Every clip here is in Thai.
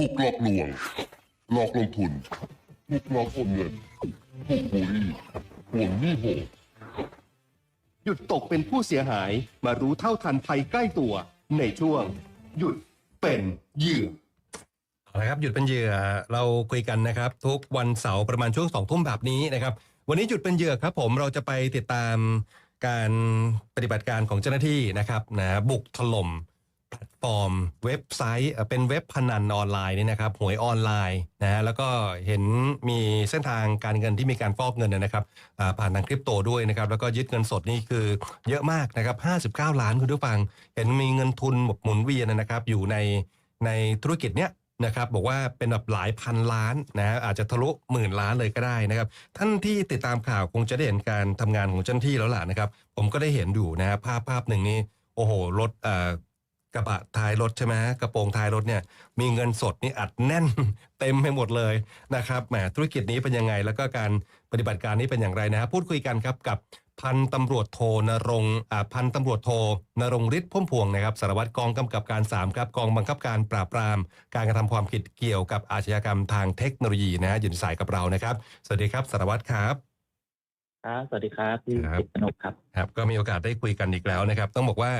ถูกหลอกลวง หลอกลงทุนถูกหลอกโอนเงินถูกบูลลี่ห่วงหนี้โหดหยุดตกเป็นผู้เสียหายมารู้เท่าทันภัยใกล้ตัว ในช่วง หยุดเป็นเหยื่อเอาละครับหยุดเป็นเหยื่อเราคุยกันนะครับ ทุกวันเสาร์ประมาณช่วงสองทุ่มแบบนี้นะครับ วันนี้หยุดเป็นเหยื่อครับ ผมเราจะไปติดตามการปฏิบัติการของเจ้าหน้าที่นะครับนะบุกถล่ม แพลตฟอร์ม เว็บไซต์เป็นเว็บพนันออนไลน์นี่นะครับหวยออนไลน์นะฮะแล้วก็เห็นมีเส้นทางการเงินที่มีการฟอกเงินนะครับผ่านทางคริปโตด้วยนะครับแล้วก็ยึดเงินสดนี่คือเยอะมากนะครับ 59 ล้านคุณผู้ฟัง เห็นมีเงินทุนแบบหมุนเวียนนะครับอยู่ในในธุรกิจเนี้ยนะครับบอกว่าเป็นแบบหลายพันล้านนะฮะอาจจะทะลุหมื่นล้านเลยก็ได้นะครับ ท่านที่ติดตามข่าวคงจะได้เห็นการทำงานของเจ้าหน้าที่แล้วล่ะนะครับ ผมก็ได้เห็นอยู่นะฮะภาพภาพหนึ่งนี้โอ้โหรถอ่อ กระบะท้ายรถใช่ไหมฮะกระโปรงท้ายรถเนี่ยมีเงินสดนี่อัดแน่น เต็มไปหมดเลยนะครับแหมธุรกิจนี้เป็นยังไง แล้วก็การปฏิบัติการนี้เป็นอย่างไรนะฮะพูดคุยกันครับกับพันตำรวจโทนรงค์อ่าพันตำรวจโทนรงฤทธิ์พุ่มพวงนะครับสารวัตรกองกำกับการ 3 ครับ กองบังคับการปราบปราม การกระทำความผิดเกี่ยวกับอาชญากรรมทางเทคโนโลยีนะฮะอยู่ในสายกับเรานะครับ สวัสดีครับสารวัตรครับครับสวัสดีครับพี่ครับจิตรนกครับครับ ก็มีโอกาสได้คุยกันอีกแล้วนะครับ ต้องบอกว่า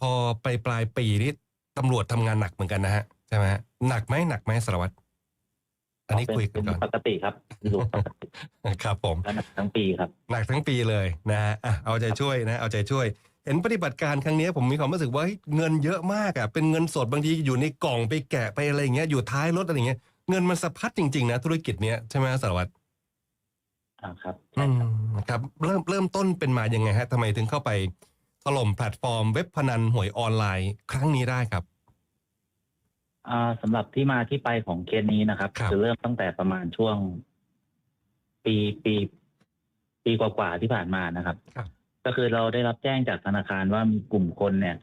พอไปปลายปีนี้ตำรวจทำงานหนักเหมือนกันนะฮะใช่ไหมฮะหนักไหมหนักไหมสารวัตรอันนี้คุยกันก่อนปกติครับอยู่ปกติครับ ผมก็ทั้งปีครับ หนักทั้งปีเลยนะฮะอะเอาใจช่วยนะ เอาใจช่วย เห็นปฏิบัติการครั้งนี้ผมมีความรู้สึกว่าเฮ้ยเงินเยอะมากอะเป็นเงินสดบางทีอยู่ในกล่องไปแกะไปอะไรอย่างเงี้ยอยู่ท้ายรถอะไรอย่างเงี้ยเงินมันสะพัดจริงๆนะธุรกิจเนี้ยใช่ไหมสารวัตรอ่าครับ อืใช่ครับมครับ เริ่มเริ่มต้นเป็นมายังไงฮะทำไมถึงเข้าไป ถล่มแพลตฟอร์มเว็บพนันหวยออนไลน์ ครั้งนี้ได้ครับ อ่าสำหรับที่มาที่ไปของเคสนี้นะครับครับอเริ่มตั้งแต่ประมาณช่วง ปีปีปีกว่าๆที่ผ่านมานะครับ ครับ ก็คือเราได้รับแจ้งจากธนาคารว่ามีกลุ่มคนเนี่ย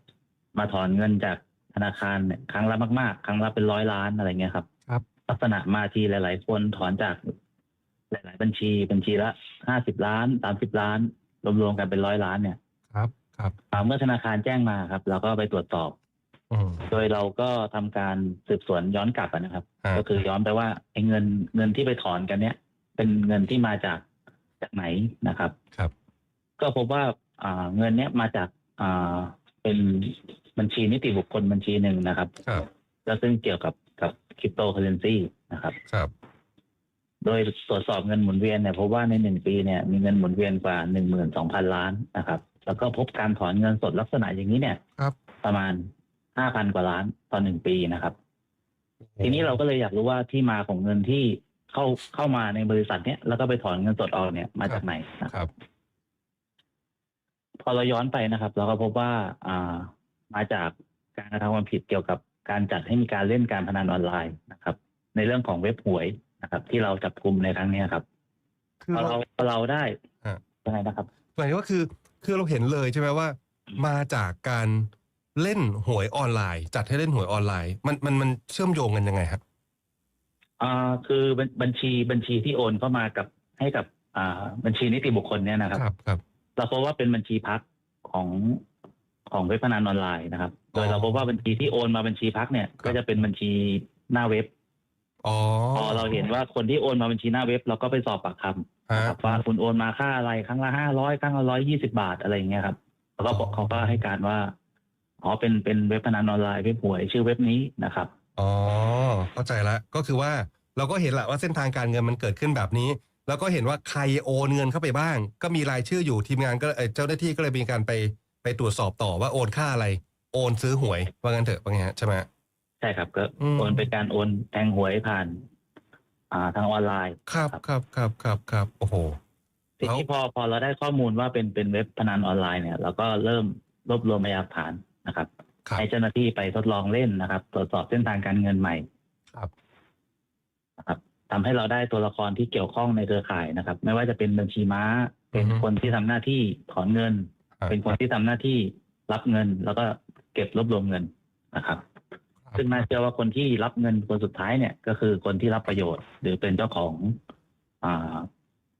มาถอนเงินจากธนาคารเนี่ยครั้งละมากๆ ครั้งละเป็นร้อยล้านอะไรเงี้ยครับครับ ลักษณะมาทีหลาย ๆ คนถอนจากหลาย ๆ บัญชีบัญชีละห้าสิบล้านสามสิบล้านรวมๆกันเป็นร้อยล้านเนี่ย ครับ ครับอ่าเมื่อธนาคารแจ้งมาครับเราก็ไปตรวจสอบอืมโดยเราก็ทำการสืบสวนย้อนกลับอะนะครับฮะก็คือย้อนไปว่าไอ้เงินเงินที่ไปถอนกันเนี่ยเป็นเงินที่มาจากจากไหนนะครับ ครับ ก็พบว่าอ่าเงินเนี้ยมาจากอ่าเป็นบัญชีนิติบุคคลบัญชีหนึ่งนะครับครับก็ซึ่งเกี่ยวกับกับคริปโตเคอเรนซีนะครับ ครับ โดยตรวจสอบเงินหมุนเวียนเนี่ยพบว่าในหนึ่งปีเนี่ยมีเงินหมุนเวียนกว่าหนึ่งหมื่นสองพันล้านนะครับ แล้วก็พบการถอนเงินสดลักษณะอย่างนี้เนี่ยครับ ประมาณห้าพันกว่าล้านต่อหนึ่งปีนะครับ ทีนี้เราก็เลยอยากรู้ว่าที่มาของเงินที่เข้าเข้ามาในบริษัทเนี้ยแล้วก็ไปถอนเงินสดออกเนี่ยมาจากไหนนะครับ พอเราย้อนไปนะครับ เราก็พบว่าอ่ามาจากการกระทำความผิดเกี่ยวกับการจัดให้มีการเล่นการพนันออนไลน์นะครับ ในเรื่องของเว็บหวยนะครับ ที่เราจับกลุ่มในครั้งเนี้ยครับคือพอเราเราพอเราได้ฮะ ยังไงนะครับ หมายถึงว่าคือ คือเราเห็นเลยใช่ไหมว่า มาจากการเล่นหวยออนไลน์ จัดให้เล่นหวยออนไลน์ มันมันมันเชื่อมโยงกันยังไงครับอ่าคือบัญบัญชีบัญชีที่โอนเข้ามากับให้กับ อ่า บัญชีนิติบุคคลเนี่ยนะครับ ครับครับเราพบว่าเป็นบัญชีพักของของเว็บพนันออนไลน์นะครับ โดยเราพบว่าบัญชีที่โอนมาบัญชีพักเนี่ย ก็จะเป็นบัญชีหน้าเว็บ อ๋อพอเราเห็นว่าคนที่โอนมาบัญชีหน้าเว็บเราก็ไปสอบปากคำฮะนะครับว่าคุณโอนมาค่าอะไรครั้งละห้าร้อยครั้งละร้อยยี่สิบาทอะไรอย่างเงี้ยครับแล้วก็บอกอ๋อเขาก็ให้การว่าอ๋อเป็นเป็นเว็บพนันออนไลน์เว็บหวยชื่อเว็บนี้นะครับอ๋อเข้าใจละก็คือว่าเราก็เห็นแหละว่าเส้นทางการเงินมันเกิดขึ้นแบบนี้ แล้วก็เห็นว่าใครโอนเงินเข้าไปบ้าง ก็มีรายชื่ออยู่ทีมงานก็เอ่อเจ้าหน้าที่ก็เลยมีการไปไปตรวจสอบต่อว่าโอนค่าอะไร โอนซื้อหวยว่างั้นเถอะว่าไงฮะใช่ไหม ใช่ครับก็อืม โอนเป็นการโอนแทงหวยผ่าน อ่าทางออนไลน์ ครับครับครับครับครับโอ้โห ทีนี้พอพอเราได้ข้อมูลว่าเป็นเป็นเว็บพนันออนไลน์เนี่ยเราก็เริ่มรวบรวมพยานหลักฐานนะครับ ครับ ให้เจ้าหน้าที่ไปทดลองเล่นนะครับ ตรวจสอบเส้นทางการเงินใหม่ครับนะครับทำให้เราได้ตัวละครที่เกี่ยวข้องในเครือข่ายนะครับ ไม่ว่าจะเป็นบัญชีม้า เป็นอือฮึคนที่ทำหน้าที่ถอนเงินครับเป็นคนที่ทำหน้าที่รับเงิน แล้วก็เก็บรวบรวมเงินนะครับ ซึ่งน่าเชื่อว่าคนที่รับเงินคนสุดท้ายเนี่ย ก็คือคนที่รับประโยชน์ หรือเป็นเจ้าของอ่า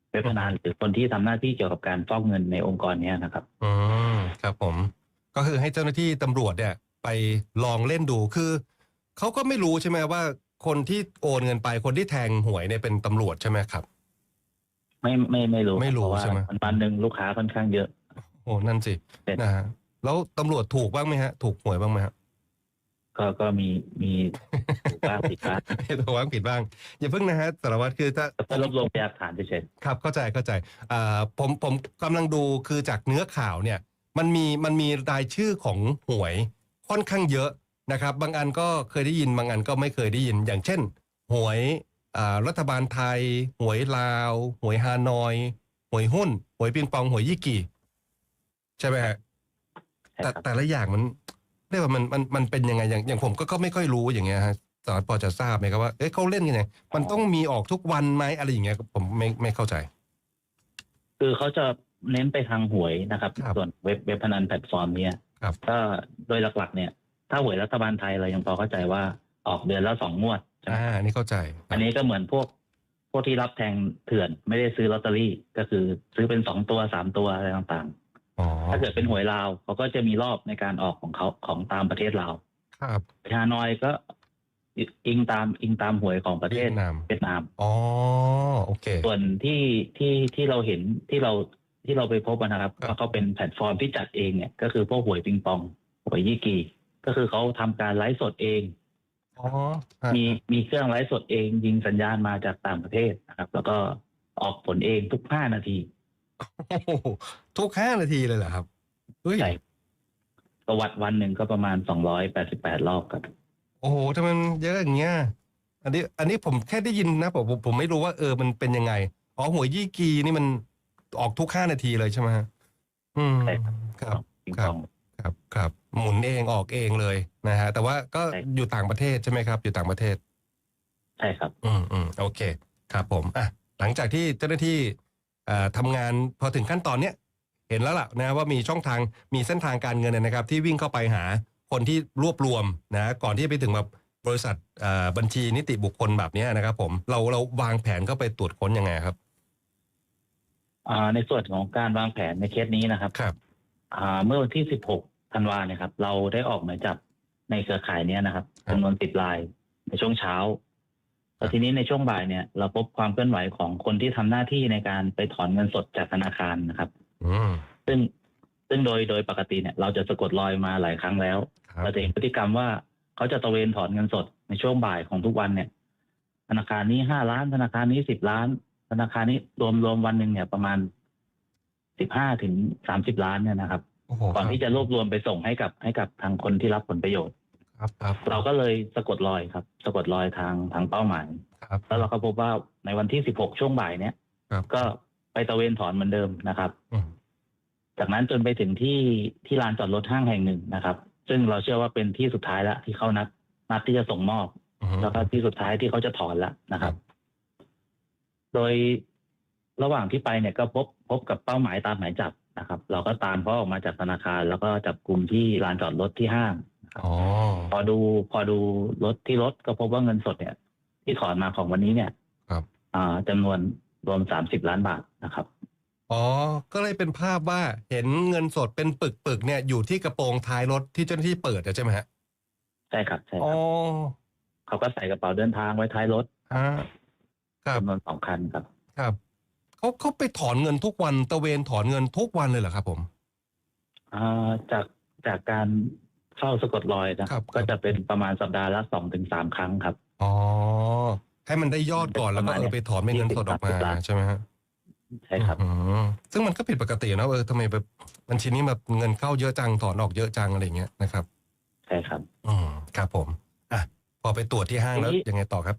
เว็บพนันหรือคนที่ทำหน้าที่เกี่ยวกับการฟอกเงินในองค์กรเนี้ยนะครับอืมครับผม ก็คือให้เจ้าหน้าที่ตำรวจเนี่ย ไปลองเล่นดูคือเขาก็ไม่รู้ใช่ไหมว่า คนที่โอนเงินไปคนที่แทงหวยเนี่ยเป็นตำรวจใช่ไหมครับ ไม่ไม่ไม่รู้ไม่รู้เพาะว่าใช่ไหมวันวันหนึ่งลูกค้าค่อนข้างเยอะ โอ้นั่นสิเป็นนะฮะแล้วตำรวจถูกบ้างไหมฮะ ถูกหวยบ้างไหมฮะ ก็ก็มีมีถูกบ้างผิดบ้างถูกบ้างผิดบ้าง อย่าเพิ่งนะฮะสารวัตรคือถ้าก็รวบรวมพยานหลักฐานเฉยครับเข้าใจเข้าใจอ่าผมผมกำลังดูคือจากเนื้อข่าวเนี่ย มันมีมันมีรายชื่อของหวยค่อนข้างเยอะนะครับ บางอันก็เคยได้ยินบางอันก็ไม่เคยได้ยิน อย่างเช่น หวยอ่ารัฐบาลไทย หวยลาว หวยฮานอย หวยหุ้น หวยปิงปอง หวยยี่กี่ ใช่ไหมฮะๆใช่แต่ครับแต่ละอย่างมัน เรียกว่ามันมันมันเป็นยังไงอย่างอย่างผมก็ก็ไม่ค่อยรู้อย่างเงี้ยฮะสารวัตรพอจะทราบไหมครับว่าเอ๊ะเขาเล่นกันยังไงมันต้องมีออกทุกวันไหมอะไรอย่างเงี้ยผมไม่ไม่เข้าใจ คือเขาจะเน้นไปทางหวยนะครับ ครับส่วนเว็บเว็บพนันแพลตฟอร์มเนี่ยครับ ก็โดยหลักๆ เนี่ย ถ้าหวยรัฐบาลไทยเรายังพอเข้าใจว่าออกเดือนละสองงวดใช่ไหมอ่าอันนี่เข้าใจอันนี้ก็เหมือนพวกพวกที่รับแทงเถื่อนไม่ได้ซื้อลอตเตอรี่ ก็คือซื้อเป็นสองตัวสามตัวอะไรต่างอ๋อๆ ถ้าเกิดเป็นหวยลาวเขาก็จะมีรอบในการออกของเขาของตามประเทศลาวครับฮานอยก็อิงตามอิงตามหวยของประเทศเวียดนามเวียดนามอ๋อโอเค ส่วนที่ที่ที่เราเห็นที่เราที่เราไปพบอะนะครับครับว่าเขาเป็นแพลตฟอร์มที่จัดเองเนี่ย ก็คือพวกหวยปิงปองหวยยี่กี ก็คือเขาทำการไลฟ์สดเองอ๋อฮะมีมีเครื่องไลฟ์สดเองยิงสัญญาณมาจากต่างประเทศนะครับ แล้วก็ออกผลเองทุกห้านาที โอ้โหทุกห้านาทีเลยเหรอครับเฮ้ยใช่ประวัติวันหนึ่งก็ประมาณสองร้อยแปดสิบแปดรอบครับ โอ้โหทำไมมันเยอะอย่างเงี้ยอันนี้ อันนี้ผมแค่ได้ยินนะผมผมผมไม่รู้ว่าเออมันเป็นยังไงอ๋อหวยยี่กีนี่มันออกทุกห้านาทีเลยใช่ไหมฮะอืมใช่ครับ ครับ ปิงครัปบอง ครับครับหมุนเองออกเองเลยนะฮะแต่ว่าก็ใช่ อยู่ต่างประเทศใช่ไหมครับ อยู่ต่างประเทศ ใช่ครับ อืมอืมโอเค ครับผมอะหลังจากที่เจ้าหน้าที่เอ่อ ทำงานพอถึงขั้นตอนเนี้ยเห็นแล้วล่ะนะว่ามีช่องทางมีเส้นทางการเงินเนยนะครับ ที่วิ่งเข้าไปหาคนที่รวบรวมนะก่อนที่จะไปถึงแบบบริษัทเอ่อบัญชีนิติบุคคลแบบเนี้ยนะครับ ผมเราเราวางแผนเข้าไปตรวจค้นยังไงครับอ่าในส่วนของการวางแผนในเคสนี้นะครับครับอ่าเมื่อวันที่ 16 ธันวาเนี่ยครับ เราได้ออกหมายจับในเครือข่ายเนี้ยนะครับครับจำนวนสิบรายในช่วงเช้า แล้วทีนี้ในช่วงบ่ายเนี่ยเราพบความเคลื่อนไหวของคนที่ทำหน้าที่ในการไปถอนเงินสดจากธนาคารนะครับอืมซึ่งซึ่งโดยโดยปกติเนี่ย เราจะสะกดรอยมาหลายครั้งแล้วครับเราจะเห็นพฤติกรรมว่าเขาจะตระเวนถอนเงินสดในช่วงบ่ายของทุกวันเนี่ย ธนาคารนี้ห้าล้าน ธนาคารนี้สิบล้าน ธนาคารนี้รวมรวมวันหนึ่งเนี่ยประมาณสิบห้าถึงสามสิบล้านเนี่ยนะครับโอ้โหก่อนที่จะรวบรวมไปส่งให้กับให้กับทางคนที่รับผลประโยชน์ ครับครับเราก็เลยสะกดรอยครับ สะกดรอยทางทางเป้าหมายครับแล้วเราก็พบว่าในวันที่16ช่วงบ่ายเนี้ยครับก็ไปตระเวนถอนเหมือนเดิมนะครับอืมจากนั้นจนไปถึงที่ที่ลานจอดรถห้างแห่งหนึ่งนะครับ ซึ่งเราเชื่อว่าเป็นที่สุดท้ายแล้วที่เขานัดนัดที่จะส่งมอบอืมแล้วก็ที่สุดท้ายที่เขาจะถอนแล้วนะครับ โดยระหว่างที่ไปเนี่ยก็พบพบกับเป้าหมายตามหมายจับนะครับ เราก็ตามเขาออกมาจากธนาคาร แล้วก็จับกลุ่มที่ลานจอดรถที่ห้างอ๋อพ อดูพอดูรถที่รถก็พบว่าเงินสดเนี่ย ที่ถอนมาของวันนี้เนี่ย ครับ อ่าจำนวนรวมสามสิบล้านบาทนะครับ อ๋อ ก็เลยเป็นภาพว่าเห็นเงินสดเป็นปึกๆเนี่ยอยู่ที่กระโปรงท้ายรถที่เจ้าหน้าที่เปิดอะใช่ไหมฮะใช่ครับใช่อ๋คอรับเขาก็ใส่กระเป๋าเดินทางไว้ท้ายรถฮะครับจำนวนสองคันครับ ครับเขาเขาไปถอนเงินทุกวันตะเวนถอนเงินทุกวันเลยเหรอครับผม อ่าจากจากการ เฝ้าสะกดรอยนะครับ ก็จะเป็นประมาณสัปดาห์ละสองถึงสามครั้งครับ อ๋อ ให้มันได้ยอดก่อนแล้วก็เออไปถอนเป็นเงินสดออกมา20ล้านใช่ไหมฮะใช่ครับ อืมซึ่งมันก็ผิดปกตินะเออทำไมแบบบัญชีนี้แบบเงินเข้าเยอะจังถอนออกเยอะจังอะไรอย่างเงี้ยนะครับ ใช่ครับ อืมครับผมอะพอไปตรวจที่ห้างแล้วทีนี้ ยังไงต่อครับ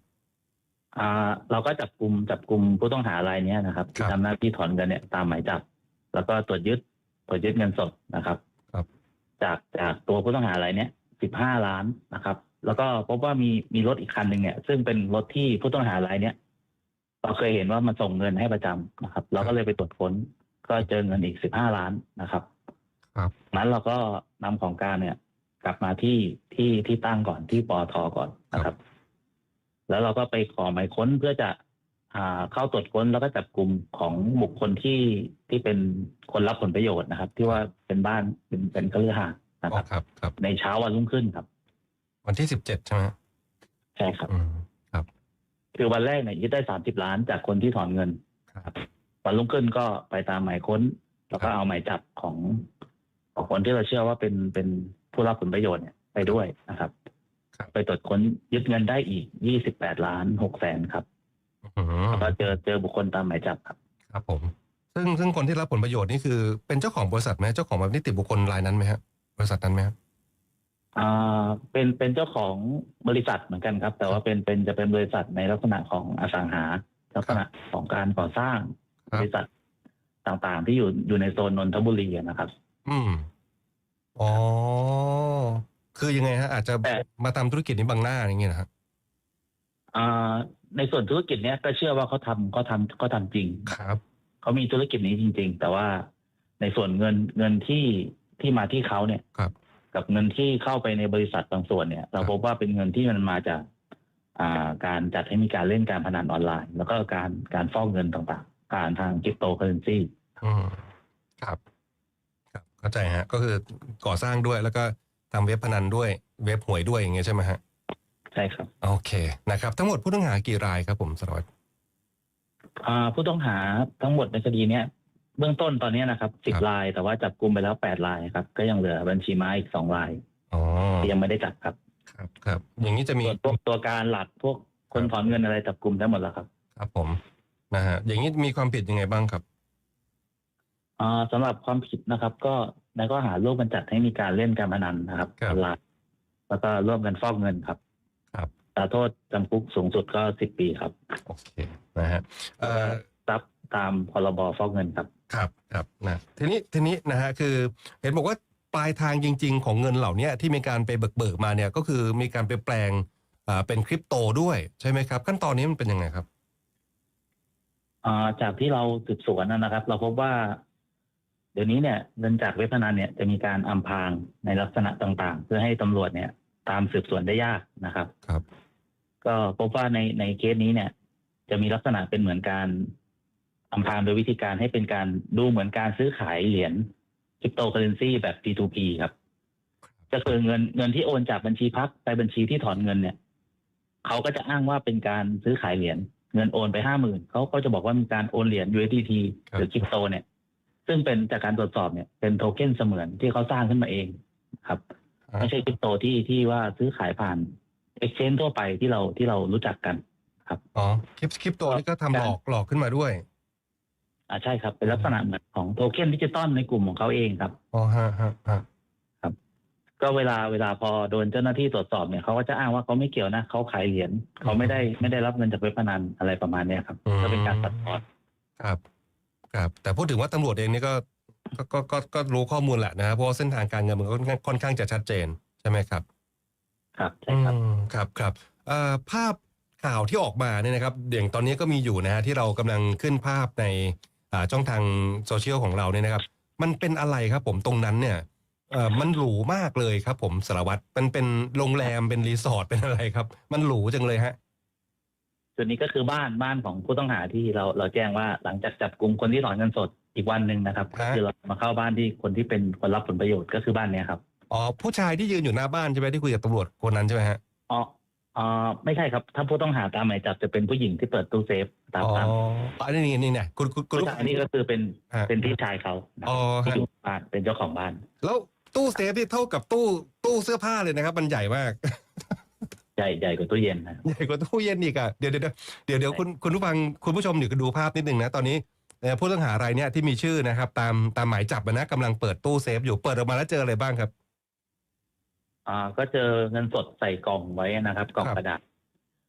อ่าเราก็จับกลุ่มจับกลุ่มผู้ต้องหารายเนี้ยนะครับ ที่ครับ ทำหน้าที่ถอนเงินเนี่ยตามหมายจับ แล้วก็ตรวจยึดตรวจยึดเงินสดนะครับครับ จากจากตัวผู้ต้องหารายเนี้ยสิบห้าล้านนะครับ แล้วก็พบว่ามีมีรถอีกคันหนึ่งเนี่ย ซึ่งเป็นรถที่ผู้ต้องหารายเนี้ยเราเคยเห็นว่ามันส่งเงินให้ประจำนะครับ เราก็เลยไปตรวจค้น ก็เจอเงินอีกสิบห้าล้านนะครับ ครับนั้นเราก็นำของกลารเนี่ย กลับมาที่ที่ที่ตั้งก่อนที่ปอทก่อนนะครับ แล้วเราก็ไปขอหมายค้นเพื่อจะอ่า เข้าตรวจค้นแล้วก็จับกลุ่มของบุคคลที่ที่เป็นคนรับผลประโยชน์นะครับ ที่ว่าเป็นบ้านเป็นเป็นคฤหาสน์นะอ๋คอรับครับครับ ในเช้าวันรุ่งขึ้นครับ วันที่สิบเจ็ดใช่ไหมฮะใช่ครับอืมครับ คือวันแรกเนี่ยยึดได้สามสิบล้านจากคนที่ถอนเงินครับวันรุ่งขึ้นก็ไปตามหมายค้น แล้วก็เอาหมายจับของของคนที่เราเชื่อว่าเป็นเป็นผู้รับผลประโยชน์เนี่ยไปด้วยนะครับครับไปตรวจค้นยึดเงินได้อีกยี่สิบแปดล้านหกแสนครับอืม แล้วก็เจอเจอบุคคลตามหมายจับครับ ครับผม ซึ่งซึ่งคนที่รับผลประโยชน์นี่คือ เป็นเจ้าของบริษัทไหมเจ้าของแบบนิติบุคคลรายนั้นไหมฮะบริษัทนั้นไหมฮะอ่าเป็นเป็นเจ้าของบริษัทเหมือนกันครับ แต่ว่าเป็นเป็นจะเป็นบริษัทในลักษณะของอสังหาลักษณะของการก่อสร้างครับบริษัทต่างๆ ที่อยู่อยู่ในโซนนนทบุรีอะนะครับ อืมอ๋อคือยังไงฮะ อาจจะแต่มาทำธุรกิจนี้บังหน้าอย่างเงี้ยนะฮะอ่า ในส่วนธุรกิจเนี้ยก็เชื่อว่าเขาทำเขาทำเขาทำจริงครับเขามีธุรกิจนี้จริง ๆ แต่ว่าในส่วนเงินเงินที่ที่มาที่เขาเนี่ยครับ กับเงินที่เข้าไปในบริษัทบางส่วนเนี่ย เราพบว่าเป็นเงินที่มันมาจากอ่าการจัดให้มีการเล่นการพนันออนไลน์ แล้วก็การการฟอกเงินต่างๆการทางคริปโตเคอเรนซีอืมครับครับ เข้าใจฮะ ก็คือก่อสร้างด้วยแล้วก็ทำเว็บพนันด้วย เว็บหวยด้วยอย่างเงี้ยใช่ไหมฮะใช่ครับ โอเคนะครับ ทั้งหมดผู้ต้องหากี่รายครับผมสารวัตรอ่าผู้ต้องหาทั้งหมดในคดีเนี้ยเบื้องต้นตอนเนี้ยนะครับสิบครับราย แต่ว่าจับกลุ่มไปแล้วแปดรายครับ ก็ยังเหลือบัญชีม้าอีกสองรายอ๋อที่ยังไม่ได้จับครับ ครับครับ อย่างนี้จะมีส่วนพวกตัวการหลักพวกคนถอนเงินอะไรจับกลุ่มได้หมดแล้วครับ ครับผมนะฮะอย่างนี้มีความผิดยังไงบ้างครับอ่าสำหรับความผิดนะครับ ก็ในข้อหาร่วมกันจัดให้มีการเล่นการพนันนะครับครัอบอนไลน์แล้วก็ร่วมกันฟอกเงินครับครับอั ตราโทษจำคุกสูงสุดก็สิบปีครับ โอเคนะฮะเอ่อทรัพย์ตามพรบฟอกเงินครับ ครับครับนะทีนี้ทีนี้นะฮะคือเห็นบอกว่าปลายทางจริง ๆ ของเงินเหล่านี้ที่มีการไปเบิกเบิกมาเนี่ยก็คือมีการไปแปลงอ่าเป็นคริปโตด้วยใช่ไหมครับ ขั้นตอนนี้มันเป็นยังไงครับอ่าจากที่เราสืบสวนนะครับ เราพบว่า เดี๋ยวนี้เนี่ยเงินจากเว็บพนันเนี่ยจะมีการอำพรางในลักษณะต่างๆ เพื่อให้ตำรวจเนี่ย ตามสืบสวนได้ยากนะครับ ครับ ก็พบว่าในในเคสนี้เนี่ย จะมีลักษณะเป็นเหมือนการอำพรางโดยวิธีการให้เป็นการดูเหมือนการซื้อขายเหรียญคริปโตเคอเรนซีแบบ P2P ครับ ก็คือเงินเงินที่โอนจากบัญชีพักไปบัญชีที่ถอนเงินเนี่ยเขาก็จะอ้างว่าเป็นการซื้อขายเหรียญเงินโอนไปห้าหมื่นเขาก็จะบอกว่ามีการโอนเหรียญ USDT ครับหรือคริปโตเนี่ย ซึ่งเป็นจากการตรวจสอบเนี่ยเป็นโทเค็นเสมือนที่เขาสร้างขึ้นมาเองครับ ไม่ใช่คริปโตที่ที่ว่าซื้อขายผ่าน exchange ทั่วไปที่เราที่เรารู้จักกันอ๋อคริปคริปโตนี่ก็ทำหลอกหลอกขึ้นมาด้วย อ่าใช่ครับ เป็นลักษณะเหมือนของโทเค็นดิจิตอลในกลุ่มของเขาเองครับอ๋อฮะฮะฮะก็เวลาเวลาพอโดนเจ้าหน้าที่ตรวจสอบเนี่ยเขาก็จะอ้างว่าเขาไม่เกี่ยวนะเขาขายเหรียญเขาไม่ได้ไม่ได้รับเงินจากเว็บพนันอะไรประมาณเนี้ยครับก็เป็นการตัดทอดครับครับ แต่พูดถึงว่าตำรวจเองนี่ก็ก็ก็ก็ก็รู้ข้อมูลแหละนะครับเพราะว่าเส้นทางการเงินมันก็ค่อนข้างค่อนข้างจะชัดเจนใช่ไหมครับ ครับใช่ครับ อืมครับครับเอ่อภาพข่าวที่ออกมาเนี่ยนะครับอย่างตอนนี้ก็มีอยู่นะฮะที่เรากำลังขึ้นภาพในอ่าช่องทางโซเชียลของเราเนี่ยนะครับ มันเป็นอะไรครับผมตรงนั้นเนี่ยเอ่อมันหรูมากเลยครับ ผมสารวัตรมันเป็นโรงแรมเป็นรีสอร์ทเป็นอะไรครับ มันหรูจังเลยฮะ ส่วนนี้ก็คือบ้านบ้านของผู้ต้องหาที่เราเราแจ้งว่าหลังจากจับกลุ่มคนที่ถอนเงินสดอีกวันหนึ่งนะครับก็คือเรามาเข้าบ้านที่คนที่เป็นคนรับผลประโยชน์ก็คือบ้านเนี้ยครับ อ๋อผู้ชายที่ยืนอยู่หน้าบ้านใช่ไหมที่คุยกับตำรวจคนนั้นใช่ไหมฮะอ๋ออ๋อไม่ใช่ครับ ถ้าผู้ต้องหาตามหมายจับจะเป็นผู้หญิงที่เปิดตู้เซฟตามอ๋อตามอันนี้นี่นี่เนี่ยคุณคุณคุณผู้ชายนี่ก็คือเป็นฮะเป็นพี่ชายเขานะอ๋อที่ฮะอยู่บ้านเป็นเจ้าของบ้าน แล้วตู้เซฟที่เท่ากับตู้ตู้เสื้อผ้าเลยนะครับ มันใหญ่มาก ใหญ่ใหญ่กว่าตู้เย็นนะ ใหญ่กว่าตู้เย็นอีกอะเดี๋ยวเดี๋ยวเดี๋ยวเดี๋ยวคุณคุณผู้ฟังคุณผู้ชมเดี๋ยวดูภาพนิดนึงนะ ตอนนี้เอ่อผู้ต้องหารายเนี้ยที่มีชื่อนะครับ ตามตามหมายจับอะนะกำลังเปิดตู้เซฟอยู่เปิดออกมาแล้วเจออะไรบ้างครับ อ่าก็เจอเงินสดใส่กล่องไว้นะครับ กล่องครับ กระดาษ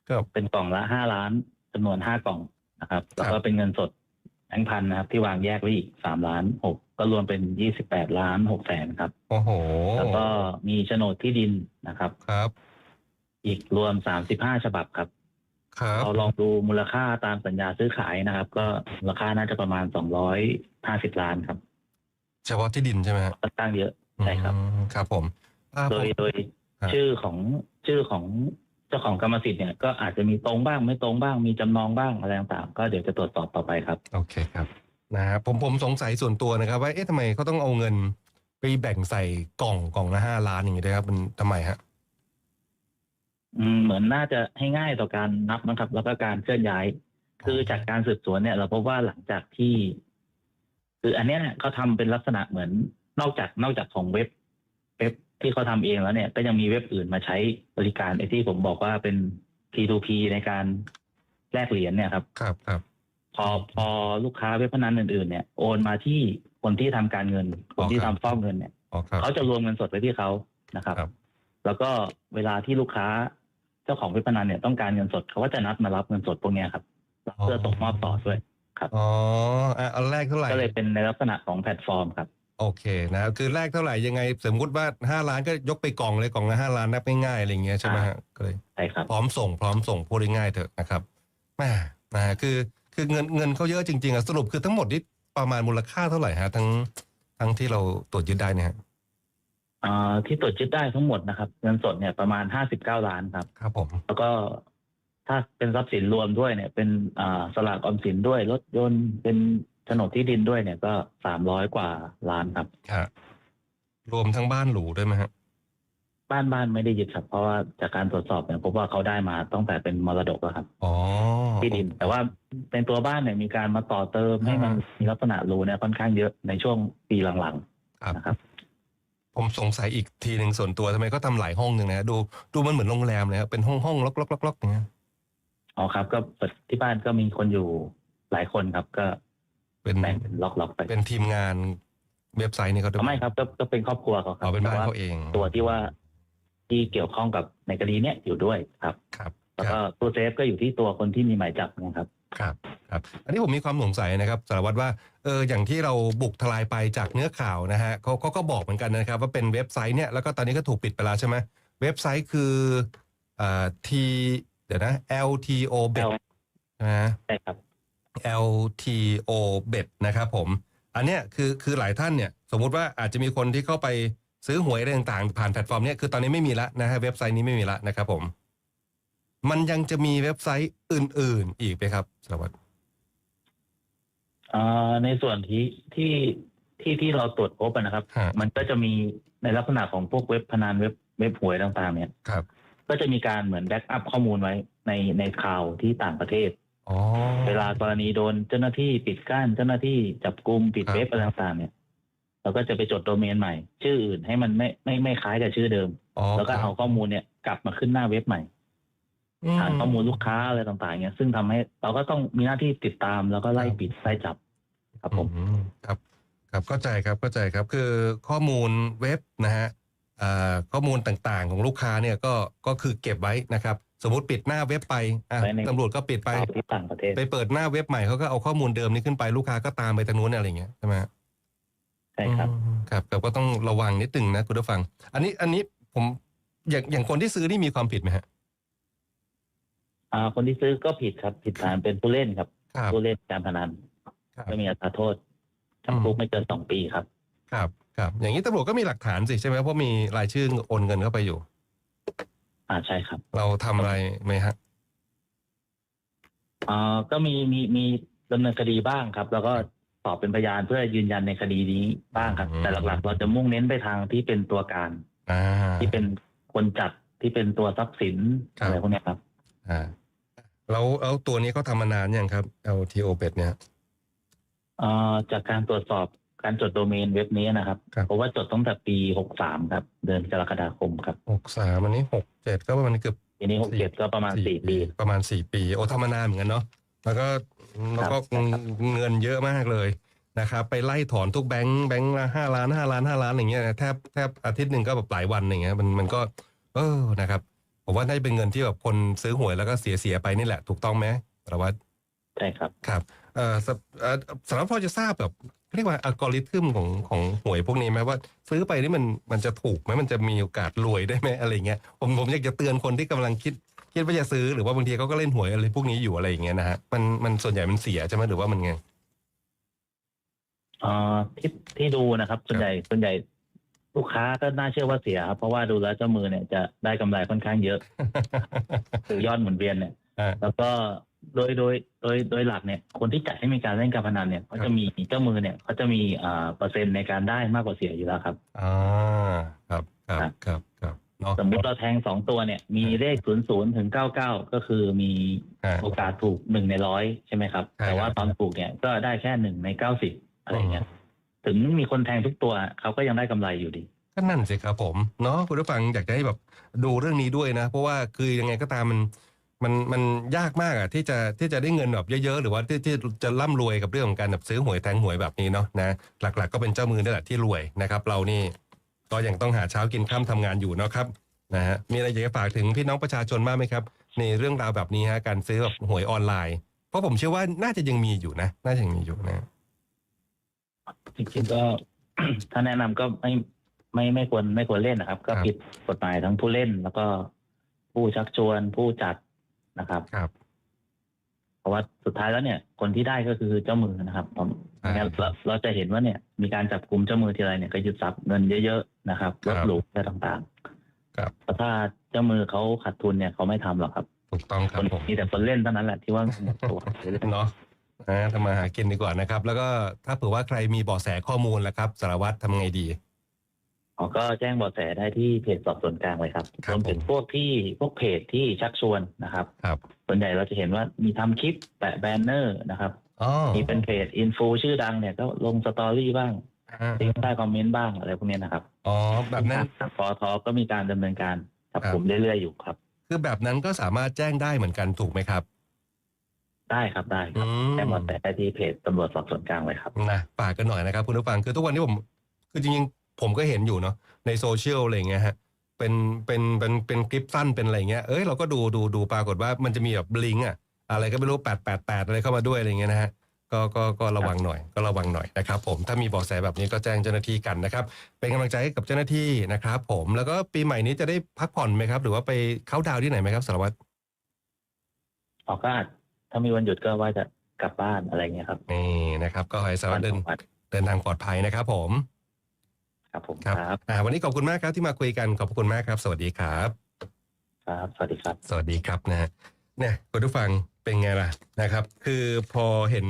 ครับ เป็นกล่องละห้าล้านจำนวนห้ากล่องนะครับ แล้วก็เป็นเงินสดแบงค์พันนะครับ ที่วางแยกไว้อีกสามล้านหกก็รวมเป็นยี่สิบแปดล้านหกแสนครับ โอ้โห แล้วก็มีโฉนดที่ดินนะครับ ครับ อีกรวมสามสิบห้าฉบับครับ ครับ เราลองดูมูลค่าตามสัญญาซื้อขายนะครับ ก็มูลค่าน่าจะประมาณสองร้อยห้าสิบล้านครับเฉพาะที่ดินใช่ไหมฮะค่อนข้างเยอะ ใช่ครับ อืมครับผมอ่า โดผมยโดยฮะชื่อของชื่อของเจ้าของกรรมสิทธิ์เนี่ยก็อาจจะมีตรงบ้างไม่ตรงบ้างมีจำนองบ้างอะไรต่างๆก็เดี๋ยวจะตรวจสอบต่อไปครับ โอเคครับนะฮะผมผมสงสัยส่วนตัวนะครับว่าเอ๊ะทำไมเขาต้องเอาเงินไปแบ่งใส่กล่องกล่องละห้าล้านอย่างงี้ด้วยครับมันทำไมฮะอืมเหมือนน่าจะให้ง่ายต่อการนับนะครับ แล้วก็การเคลื่อนย้าย คือจากการสืบสวนเนี่ย เราพบว่าหลังจากที่ คืออันเนี้ยเนี่ยเขาทำเป็นลักษณะเหมือนนอกจากนอกจากของเว็บเว็บ ที่เขาทำเองแล้วเนี่ย ก็ยังมีเว็บอื่นมาใช้บริการไอ้ที่ผมบอกว่าเป็น P2P ในการแลกเหรียญเนี่ยครับ ครับครับพอพอลูกค้าเว็บพนันอื่นๆเนี่ยโอนมาที่คนที่ทำการเงิน คนที่ทำฟอกเงินเนี่ยอ๋อครับเขาจะรวมเงินสดไว้ที่เขานะครับครับ แล้วก็เวลาที่ลูกค้าเจ้าของเว็บพนันเนี่ยต้องการเงินสดเขาก็จะนัดมารับเงินสดพวกเนี้ยครับเพื่อส่งมอบต่อด้วยอ๋ออะเอาแรกเท่าไหร่ก็เลยเป็นในลักษณะของแพลตฟอร์มครับ โอเคนะคือแรกเท่าไหร่ยังไง สมมติว่าห้าล้านก็ยกไปกล่องเลยกล่องละห้าล้านนับง่ายๆอะไรอย่างเงี้ยใช่ไหมฮะก็เลยใช่ครับพร้อมส่งพร้อมส่งพูดง่ายๆเถอะนะครับแม่นะคือคือเงินเงินเขาเยอะจริงๆอะสรุปคือทั้งหมดนี่ประมาณมูลค่าเท่าไหร่ฮะทั้งทั้งที่เราตรวจยึดได้เนี่ยฮะอ่าที่ตรวจยึดได้ทั้งหมดนะครับ เงินสดเนี่ยประมาณห้าสิบเก้าล้านครับ ครับผม แล้วก็ถ้าเป็นทรัพย์สินรวมด้วยเนี่ย เป็นอ่าสลากออมสินด้วยรถยนต์เป็น โฉนดที่ดินด้วยเนี่ยก็สามร้อยกว่าล้านครับฮะรวมทั้งบ้านหรูด้วยไหมฮะ บ้านบ้านไม่ได้ยึดครับ เพราะว่าจากการตรวจสอบเนี่ยพบว่าเขาได้มาตั้งแต่เป็นมรดกแล้วครับ อ๋อ ที่ดิน แต่ว่าเป็นตัวบ้านเนี่ยมีการมาต่อเติมให้มันมีลักษณะหรูเนี่ยค่อนข้างเยอะในช่วงปีหลังครับ ๆนะครับ ผมสงสัยอีกทีหนึ่งส่วนตัวทำไมก็ทำหลายห้องหนึ่งนะดูดูมันเหมือนโรงแรมเลยครับเป็นห้องห้องล็อกล็อกล็อกล็อกอย่างเงี้ยอ๋อครับ ก็ที่บ้านก็มีคนอยู่หลายคนครับ ก็ เป็นแบ่งเป็นล็อกๆไปเป็นทีมงานเว็บไซต์นี่เขาด้วยไม่ครับก็ก็เป็นครอบครัวเขาครัเอาเป็นบ้านแต่ว่เขาเองตัวที่ว่าที่เกี่ยวข้องกับในคดีเนี้ยอยู่ด้วยครับ ครับแล้วคก็รับตัวเซฟก็อยู่ที่ตัวคนที่มีหมายจับนะครับครับครับ อันนี้ผมมีความสงสัยนะครับสารวัตรว่าเอออย่างที่เราบุกทลายไปจากเนื้อข่าวนะฮะเขาเขาก็บอกเหมือนกันนะครับ ว่าเป็นเว็บไซต์เนี่ยแล้วก็ตอนนี้ก็ถูกปิดไปแล้วใช่ไหมเว็บไซต์คืออ่า T เดี๋ยวนะ LTO bet นะใช่ครับ LTO bet นะครับผม อันเนี้ยคือคือหลายท่านเนี่ยสมมุติว่าอาจจะมีคนที่เข้าไปซื้อหวยอะไรต่างๆผ่านแพลตฟอร์มเนี้ยคือตอนนี้ไม่มีละนะฮะเว็บไซต์นี้ไม่มีละนะครับผม มันยังจะมีเว็บไซต์อื่น ๆ อีกไหมครับสารวัตรอ่าในส่วนที่ที่ที่ที่เราตรวจพบอะนะครับ ฮะ มันก็จะมีในลักษณะของพวกเว็บพนันเว็บเว็บหวยต่างๆ เนี่ย ครับ ก็จะมีการเหมือนแบ็กอัพข้อมูลไว้ในในข่าวที่ต่างประเทศอ๋อ เวลากรณีโดนเจ้าหน้าที่ปิดกั้นเจ้าหน้าที่จับกลุ่มปิดครับเว็บอะไรต่างๆเนี่ยเราก็จะไปจดโดเมนใหม่ ชื่ออื่นให้มันไม่ไม่ไม่คล้ายกับชื่อเดิมอ๋อแล้วก็ครับเอาข้อมูลเนี่ยกลับมาขึ้นหน้าเว็บใหม่อืมฐานข้อมูลลูกค้าอะไรต่างๆเนี่ยซึ่งทำให้เราก็ต้องมีหน้าที่ติดตามแล้วก็ไล่ครับปิดไล่จับ ครับผมอืมครับ ครับเข้าใจครับเข้าใจครับคือข้อมูลเว็บนะฮะอ่าข้อมูลต่างๆของลูกค้าเนี่ยก็ก็คือเก็บไว้นะครับ สมมติปิดหน้าเว็บไปอะไว้ใน ตำรวจก็ปิดไปข่าวที่ต่างประเทศไปเปิดหน้าเว็บใหม่เขาก็เอาข้อมูลเดิมนี้ขึ้นไปลูกค้าก็ตามไปทางนู้นอะไรอย่างเงี้ยใช่ไหมฮะ ใช่ครับ อืมครับแต่ก็ต้องระวังนิดนึงนะคุณผู้ฟัง อันนี้อันนี้ผมอย่างอย่างคนที่ซื้อนี่มีความผิดไหมฮะอ่า คนที่ซื้อก็ผิดครับ ผิดฐานเป็นผู้เล่นครับ ครับ ผู้เล่นการพนันครับก็มีอัตราโทษจำคุกไม่เกินสองปีครับ ครับครับอย่างนี้ตำรวจก็มีหลักฐานสิใช่ไหมเพราะมีรายชื่อโอนเงินเข้าไปอยู่ อ่าใช่ครับเราทำอะไรไหมฮะอ่าก็มีมีมีดำเนินคดีบ้างครับ แล้วก็สอบเป็นพยานเพื่อยืนยันในคดีนี้บ้างครับอืมแต่หลักๆ เราจะมุ่งเน้นไปทางที่เป็นตัวการ อ่าที่เป็นคนจัดที่เป็นตัวทรัพย์สินครับอะไรพวกเนี้ยครับ อ่าแล้วแล้วตัวนี้เขาทำมานานยังครับ LTO bet เนี่ยอ่าจากการตรวจสอบ การจดโดเมนเว็บนี้นะครับ ครับ เพราะว่าจดตั้งแต่ปีหกสามครับ เดือนกรกฎาคมครับหกสามอันนี้หกเจ็ดก็ประมาณเกือบ ปีนี้หกเจ็ดก็ประมาณสี่ปี ประมาณสี่ปี โอ้ทำมานานเหมือนกันเนาะแล้วก็แล้วก็ครับครับเงินเยอะมากเลยนะครับ ไปไล่ถอนทุกแบงค์แบงค์ละห้าล้านห้าล้านห้าล้านอย่างเงี้ยแทบแทบอาทิตย์หนึ่งก็แบบหลายวันอย่างเงี้ยมันมันก็ เออนะครับผมว่าน่าจะเป็นเงินที่แบบคนซื้อหวยแล้วก็เสียเสียไปนี่แหละถูกต้องไหมสารวัตรใช่ครับ ครับเอ่อสเอ่อสารวัตรพอจะทราบแบบ เรียกว่าอัลกอริทึมของของหวยพวกนี้ไหมว่า ซื้อไปนี่มันมันจะถูกไหมมันจะมีโอกาสรวยได้ไหมอะไรเงี้ยผมผมอยากจะเตือนคนที่กำลังคิดคิดว่าจะซื้อหรือว่าบางทีเขาก็เล่นหวยอะไรพวกนี้อยู่อะไรอย่างเงี้ยนะฮะมันมันส่วนใหญ่มันเสียใช่ไหมหรือว่ามันไงอ่าที่ที่ดูนะครับส่วนใหญ่ส่วนใหญ่ลูกค้าก็น่าเชื่อว่าเสียครับเพราะว่าดูแล้วเจ้ามือเนี่ยจะได้กำไรค่อนข้างเยอะคือยอดหมุนเวียนเนี่ยอ่าแล้วก็ โดยโดยโดยโดยหลักเนี่ยคนที่จัดให้มีการเล่นการพนันเนี่ยเขาครัจะบมีเจ้ามือเนี่ยเขาจะมีอ่าเปอร์เซ็นต์ในการได้มากกว่าเสียอยู่แล้วครับอ่าครับครับครับครับครับเนาะสมมุติเราแทงสองตัวเนี่ย มีเลขศูนย์ศูนย์ถึงเก้าเก้าก็คือมีอ่าโอกาสถูกหนึ่งในร้อยใช่ไหมครับใช่ครับ แต่ว่าตอนถูกเนี่ยก็ได้แค่หนึ่งในเก้าสิบอะไรเงี้ยถึงมีคนแทงทุกตัวเขาก็ยังได้กำไรอยู่ดีก็นั่นสิครับผมเนาะคุณผู้ฟังอยากจะให้แบบดูเรื่องนี้ด้วยนะ เพราะว่าคือยังไงก็ตามมัน มันมันยากมากอะที่จะที่จะได้เงินแบบเยอะๆ หรือว่าที่ที่จะร่ำรวยกับเรื่องของการแบบซื้อหวยแทงหวยแบบนี้เนาะนะหลักๆ ก็เป็นเจ้ามือนี่แหละที่รวยนะครับ เรานี่ก็ยังต้องหาเช้ากินข้ามทำงานอยู่เนาะครับนะฮะมีอะไรอยากจะฝากถึงพี่น้องประชาชนบ้างไหมครับ ในเรื่องราวแบบนี้ฮะการซื้อแบบหวยออนไลน์ เพราะผมเชื่อว่าน่าจะยังมีอยู่นะ น่าจะยังมีอยู่นะจริงๆก็ถ้าแนะนำก็ไม่ไม่ไม่ควรไม่ควรเล่นนะครับ ก็ครับผิดกฎหมายทั้งผู้เล่นแล้วก็ผู้ชักชวนผู้จัด นะครับครับเพราะว่าสุดท้ายแล้วเนี่ย คนที่ได้ก็คือเจ้ามือนะครับผมอ่างั้นเราเราจะเห็นว่าเนี่ย มีการจับกลุ่มเจ้ามือทีไรเนี่ยก็ยึดทรัพย์เงินเยอะๆนะครับครัลบดหลู่อะไรต่างครับๆแต่ถ้าเจ้ามือเขาขาดทุนเนี่ยเขาไม่ทำหรอกครับถูกต้องคครับนผมมีแต่คนเล่นเท่านั้นแหละที่ว่าหมดตัวเนาะนะทำมาหากินดีกว่านะครับ แล้วก็ถ้าเผื่อว่าใครมีเบาะแสข้อมูลแล้วครับ สารวัตรทำไงดี อ๋อก็แจ้งเบาะแสได้ที่เพจสอบสวนกลางเลยครับครับรวมถึงผม พวกที่พวกเพจที่ชักชวนนะครับ ครับส่วนใหญ่เราจะเห็นว่ามีทำคลิปแปะแบนเนอร์นะครับ อ๋อมีเป็นเพจอินฟูชื่อดังเนี่ยก็ลงสตอรี่บ้างอ่าทิ้งใต้คอมเมนต์บ้างอะไรพวกเนี้ยนะครับอ๋อแบบนั้นปอทก็มีการดำเนินการจับกลุ่มเรื่อยๆอยู่ครับ คือแบบนั้นก็สามารถแจ้งได้เหมือนกันถูกไหมครับได้ครับได้ครับอืมแจ้งเบาะแสได้ที่เพจตำรวจสอบสวนกลางเลยครับ นะฝากกันหน่อยนะครับคุณผู้ฟังคือทุกวันนี้ผม คือจริงๆ ผมก็เห็นอยู่เนาะในโซเชียลอะไรอย่างเงี้ยฮะเป็นเป็นเป็นเป็นคลิปสั้นเป็นอะไรอย่างเงี้ยเอ้ยเราก็ดูดูดูปรากฏว่ามันจะมีแบบลิงก์อะอะไรก็ไม่รู้แปดแปดแปดอะไรเข้ามาด้วยอะไรอย่างเงี้ยนะฮะก็ก็ก็ระวังหน่อยก็ระวังหน่อยนะครับผมถ้ามีเบาะแสแบบนี้ก็แจ้งเจ้าหน้าที่กันนะครับ เป็นกำลังใจให้กับเจ้าหน้าที่นะครับผมแล้วก็ปีใหม่นี้จะได้พักผ่อนไหมครับ หรือว่าไปเข้าน์ดาวน์ที่ไหนไหมครับสารวัตรออกก็อาจถ้ามีวันหยุดก็ว่าจะกลับบ้านอะไรเงี้ยครับนี่นะครับ ก็ให้สารวัตรเดินวันสองวันเดินทางปลอดภัยนะครับผม ครับผมคครัรับอ่าวันนี้ขอบคุณมากครับที่มาคุยกันขอบคุณมากครับ สวัสดีครับ ครับ สวัสดีครับ สวัสดีครับนะฮะเนี่ยคุณผู้ฟังเป็นไงล่ะนะครับ คือพอเห็น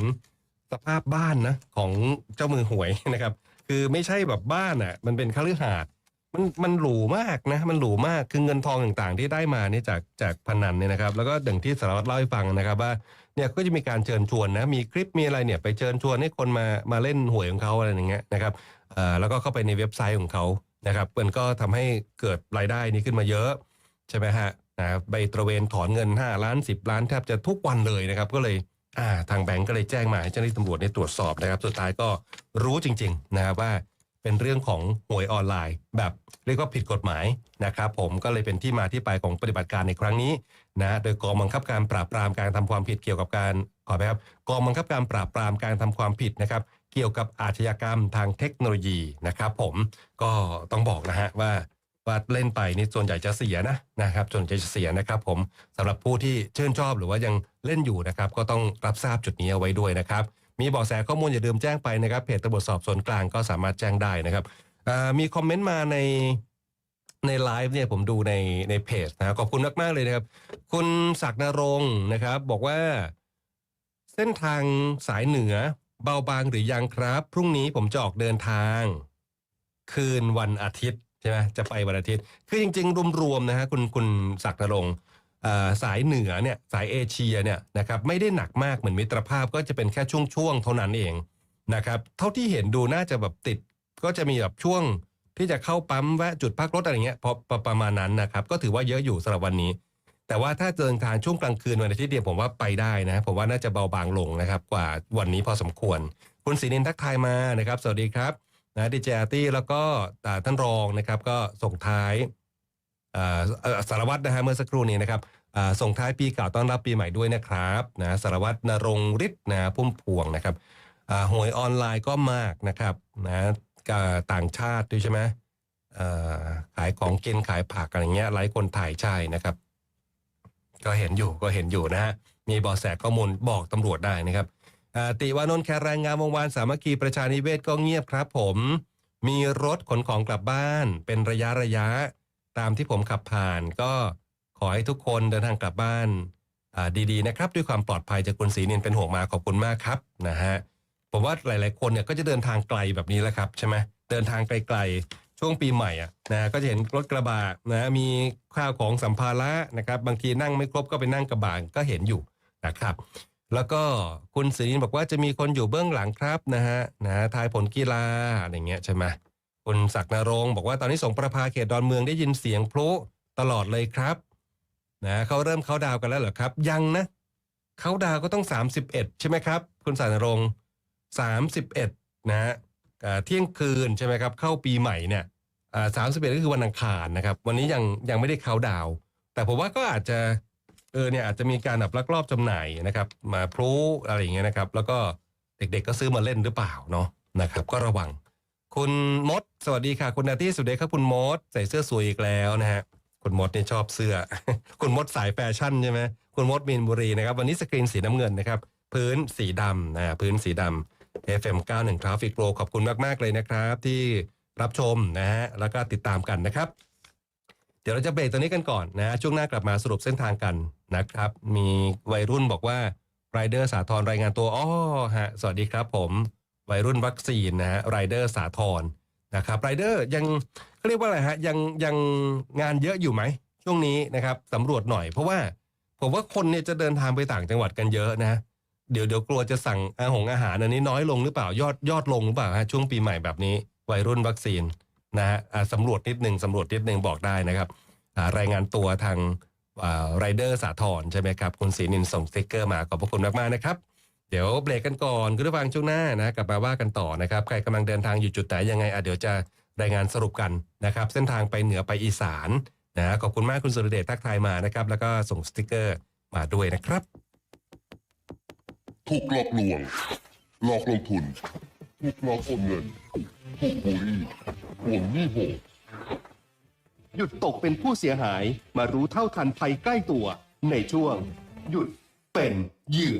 สภาพบ้านนะของเจ้ามือหวยนะครับ คือไม่ใช่แบบบ้านอะ มันเป็นคฤหาสน์มันมันหรูมากนะ มันหรูมากคือเงินทองต่างๆ ที่ได้มาเนี่ยจากจากพนันเนี่ยนะครับ แล้วก็อย่างที่สารวัตรเล่าให้ฟังนะครับ ว่าเนี่ยก็จะมีการเชิญชวนนะมีคลิปมีอะไรเนี่ยไปเชิญชวนให้คนมามาเล่นหวยของเขาอะไรอย่างเงี้ยนะครับเอ่อ แล้วก็เข้าไปในเว็บไซต์ของเขานะครับมันก็ทำให้เกิดรายได้นี้ขึ้นมาเยอะใช่ไหมฮะนะใบตระเวนถอนเงิน 5 ล้าน 10 ล้านแทบจะทุกวันเลยนะครับ ก็เลยาทางแบงก์ก็เลยแจ้งมาให้เจ้าหน้าที่ตำรวจได้ตรวจสอบนะครับ สุดท้ายก็รู้จริงๆนะครับว่าเป็นเรื่องของหวยออนไลน์ แบบเรียกว่าผิดกฎหมายนะครับผมก็เลยเป็นที่มาที่ไปของปฏิบัติการในครั้งนี้นะโดยกองบังคับการปราบปรามการทำความผิดเกี่ยวกับการขอไปครับกองบังคับการปราบปรามการทำความผิดนะครับ เกี่ยวกับอาชญากรรมทางเทคโนโลยีนะครับผมก็ต้องบอกนะฮะว่าว่าเล่นไปนี่ส่วนใหญ่จะเสียนะนะครับส่วนใหญ่จะเสียนะครับผมสำหรับผู้ที่ชื่นชอบหรือว่ายังเล่นอยู่นะครับก็ต้องรับทราบจุดนี้เอาไว้ด้วยนะครับมีเบาะแสข้อมูลอย่าลืมแจ้งไปนะครับเพจตำรวจสอบสวนกลางก็สามารถแจ้งได้นะครับมีคอมเมนต์มาในในไลฟ์เนี่ยผมดูในในเพจนะครับขอบคุณมาก ๆ เลยนะครับ คุณศักดิ์นรงค์นะครับ บอกว่าเส้นทางสายเหนือ เบาบางหรือยังครับ พรุ่งนี้ผมจะออกเดินทาง คืนวันอาทิตย์ใช่ไหมจะไปวันอาทิตย์ คือจริง ๆ รวมๆนะฮะคุณคุณศักดิ์นรงค์อ่าสายเหนือเนี่ยสายเอเชียเนี่ยนะครับไม่ได้หนักมากเหมือนมิตรภาพก็จะเป็นแค่ช่วงๆเท่านั้นเองนะครับเท่าที่เห็นดูน่าจะแบบติด ก็จะมีแบบช่วงที่จะเข้าปั๊มแวะจุดพักรถอะไรเงี้ยพอประมาณนั้นนะครับก็ถือว่าเยอะอยู่สำหรับวันนี้ แต่ว่าถ้าเดินทางช่วงกลางคืนวันอาทิตย์เดียวผมว่าไปได้นะ ผมว่าน่าจะเบาบางลงนะครับ กว่าวันนี้พอสมควร คุณศรีนินทักทายมานะครับ สวัสดีครับนะดีเจอาร์ตี้แล้วก็อ่าท่านรองนะครับ ก็ส่งท้ายอ่าสารวัตรนะฮะเมื่อสักครู่นี้นะครับอ่าส่งท้ายปีเก่าต้อนรับปีใหม่ด้วยนะครับนะสารวัตรนรงฤทธิ์นะพุ่มพวงนะครับอ่าหวยออนไลน์ก็มากนะครับนะกับต่างชาติด้วยใช่ไหมอ่าขายของกินขายผักอะไรเงี้ยหลายคนถ่ายใช่นะครับ ก็เห็นอยู่ก็เห็นอยู่นะฮะมีเบาะแสข้อมูลบอกตำรวจได้นะครับติวานนท์แคร์แรงงานวงวานสามัคคีประชานิเวศก็เงียบครับ ผม มีรถขนของกลับบ้าน เป็นระยะระยะ ตามที่ผมขับผ่าน ก็ขอให้ทุกคนเดินทางกลับบ้านดีๆนะครับ ด้วยความปลอดภัยจากคุณศรีนินเป็นห่วงมาขอบคุณมากครับนะฮะผมว่าหลาย ๆ คนเนี่ยก็จะเดินทางไกลแบบนี้แหละครับใช่ไหมเดินทางไกล ช่วงปีใหม่อะนะก็จะเห็นรถกระบะนะมีข้าวของสัมภาระนะครับบางทีนั่งไม่ครบก็ไปนั่งกระบะก็เห็นอยู่นะครับ แล้วก็คุณศรีนินบอกว่าจะมีคนอยู่เบื้องหลังครับนะฮะนะทายผลกีฬาอะไรเงี้ยใช่ไหมคุณศักดิ์นรงบอกว่าตอนนี้สงประภาเขตดอนเมืองได้ยินเสียงพลุตลอดเลยครับนะเขาเริ่มเขาดาวกันแล้วเหรอครับ ยังนะเขาดาวก็ต้อง 31 ใช่ไหมครับ คุณศักดิ์นรงค์31นะฮะอ่า เที่ยงคืนใช่ไหมครับเข้าปีใหม่เนี่ยสามสิบเอ็ดก็คือวันอังคารนะครับ วันนี้ยังยังไม่ได้เข้าดาว แต่ผมว่าก็อาจจะเออเนี่ยอาจจะมีการแบบลักลอบจำหน่ายนะครับ มาพลูอะไรอย่างเงี้ยนะครับ แล้วก็เด็กๆก็ซื้อมาเล่นหรือเปล่าเนาะนะครับ ก็ระวัง คุณมด สวัสดีค่ะ คุณนาตี้สุดเดชครับคุณมด ใส่เสื้อสวยอีกแล้วนะฮะคุณมดเนี่ยชอบเสื้อ คุณมดสายแฟชั่นใช่ไหมคุณมดมีนบุรีนะครับ วันนี้สกรีนสีน้ำเงินนะครับ พื้นสีดำนะพื้นสีดำ FM91 Traffic Pro ขอบคุณมาก ๆ เลยนะครับ ที่รับชมนะฮะแล้วก็ติดตามกันนะครับ เดี๋ยวเราจะเบรกตรงนี้กันก่อนนะช่วงหน้ากลับมาสรุปเส้นทางกันนะครับ มีวัยรุ่นบอกว่าไรเดอร์สาทรรายงานตัวอ๋อฮะสวัสดีครับผมวัยรุ่นวัคซีนนะฮะรเดอร์สาทรนะครับไรเดอร์ยังเขาเรียกว่าอะไรฮะยังยังงานเยอะอยู่ไหมช่วงนี้นะครับสำรวจหน่อยเพราะว่าผมว่าคนเนี่ยจะเดินทางไปต่างจังหวัดกันเยอะนะ เดี๋ยวเดี๋ยวกลัวจะสั่งอาหงอาหารอันนี้น้อยลงหรือเปล่ายอดยอดลงหรือเปล่าฮะช่วงปีใหม่แบบนี้ วัยรุ่นวัคซีนนะฮะสำรวจนิดหนึ่งสำรวจนิดหนึ่งบอกได้นะครับรายงานตัวทางไรเดอร์สาทรใช่ไหมครับคุณศรีนินส่งสติ๊กเกอร์มาขอบพระคุณมากๆนะครับ เดี๋ยวเบรกกันก่อนคุณผู้ฟังช่วงหน้านะกลับมาว่ากันต่อนะครับ ใครกำลังเดินทางอยู่จุดไหนยังไงอะเดี๋ยวจะรายงานสรุปกันนะครับ เส้นทางไปเหนือไปอีสานนะขอบคุณมากคุณสุรเดชทักทายมานะครับ แล้วก็ส่งสติ๊กเกอร์มาด้วยนะครับ ถูกหลอกลวง หลอกลงทุน ถูกหลอกโอนเงิน ถูกบูลลี่ทวงหนี้โหดหยุดตกเป็นผู้เสียหายมารู้เท่าทันภัยใกล้ตัว ในช่วง หยุดเป็นเหยื่อ